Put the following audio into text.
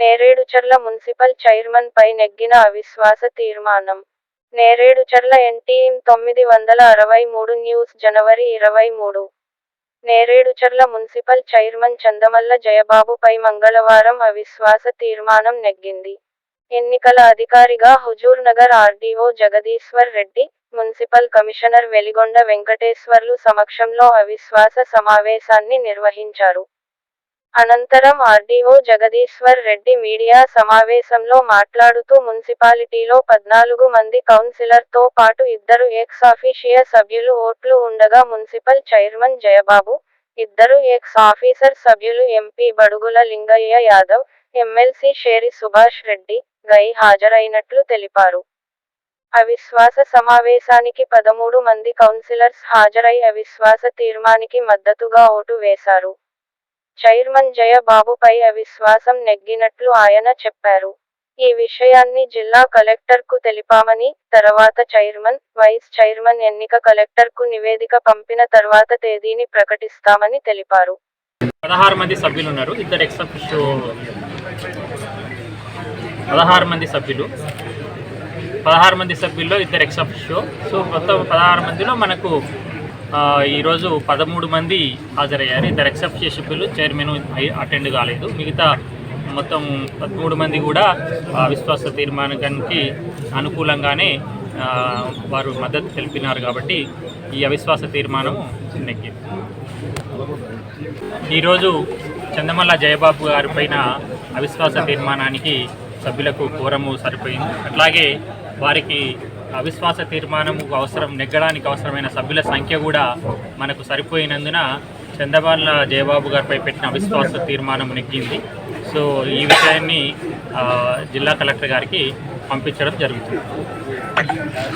Nereducharla municipal chairman పై నెగ్గిన అవిశ్వాస తీర్మానం. నేరేడుచర్ల ఎన్టీఎం తొమ్మిది వందల అరవై మూడు న్యూస్ జనవరి ఇరవై మూడు. నేరేడుచర్ల మున్సిపల్ చైర్మన్ చందమల్ల జయబాబుపై మంగళవారం అవిశ్వాస తీర్మానం నెగ్గింది. ఎన్నికల అధికారిగా Huzurnagar RDO Jagadeeshwar Reddy municipal commissioner Veligonda Venkateshwarlu సమక్షంలో అవిశ్వాస సమావేశాన్ని నిర్వహించారు. అనంతరం ఆర్డీఓ జగదీశ్వర్ రెడ్డి మీడియా సమావేశంలో మాట్లాడుతూ మున్సిపాలిటీలో పద్నాలుగు మంది కౌన్సిలర్తో పాటు ఇద్దరు ఎక్స్ ఆఫీషియర్ సభ్యులు ఓట్లు ఉండగా మున్సిపల్ చైర్మన్ జయబాబు ఇద్దరు ఎక్స్ ఆఫీసర్ సభ్యులు ఎంపీ బడుగుల లింగయ్య యాదవ్ ఎమ్మెల్సీ షేరి సుభాష్ రెడ్డి గై హాజరైనట్లు తెలిపారు. అవిశ్వాస సమావేశానికి పదమూడు మంది కౌన్సిలర్స్ హాజరై అవిశ్వాస తీర్మానికి మద్దతుగా ఓటు వేశారు. చైర్మన్ జయబాబుపై అవిశ్వాసం నెగ్గినట్లు ఆయన చెప్పారు. ఈ విషయాన్ని జిల్లా కలెక్టర్కు తెలిపామని తర్వాత చైర్మన్ వైస్ చైర్మన్ ఎన్నిక కలెక్టర్కు నివేదిక పంపిన తర్వాత తేదీని ప్రకటిస్తామని తెలిపారు. పదహారు మంది సభ్యులు ఉన్నారు ఇద్దరు ఎక్స్ పదహారు మంది సభ్యులు. పదహారు మంది సభ్యుల్లో ఇద్దరు ఎక్స్ అఫిషియో సో మొత్తం పదహారు మందిలో మనకు ఈరోజు పదమూడు మంది హాజరయ్యారు. ఇద్దరు ఎక్సెప్ట్ అఫిషియో చైర్మన్ అటెండ్ కాలేదు. మిగతా మొత్తం పదమూడు మంది కూడా విశ్వాస తీర్మానానికి అనుకూలంగానే వారు మద్దతు తెలిపినారు కాబట్టి ఈ అవిశ్వాస తీర్మానం నెగ్గింది ఈరోజు చందమల్ల జయబాబు గారి పైన అవిశ్వాస తీర్మానానికి సభ్యులకు కోరము సరిపోయింది. అట్లాగే వారికి అవిశ్వాస తీర్మానము అవసరం నెగ్గడానికి అవసరమైన సభ్యుల సంఖ్య కూడా మనకు సరిపోయినందున చంద్రబాబు జయబాబు గారిపై పెట్టిన అవిశ్వాస తీర్మానం నెగ్గింది. సో ఈ విషయాన్ని జిల్లా కలెక్టర్ గారికి పంపించడం జరుగుతుంది.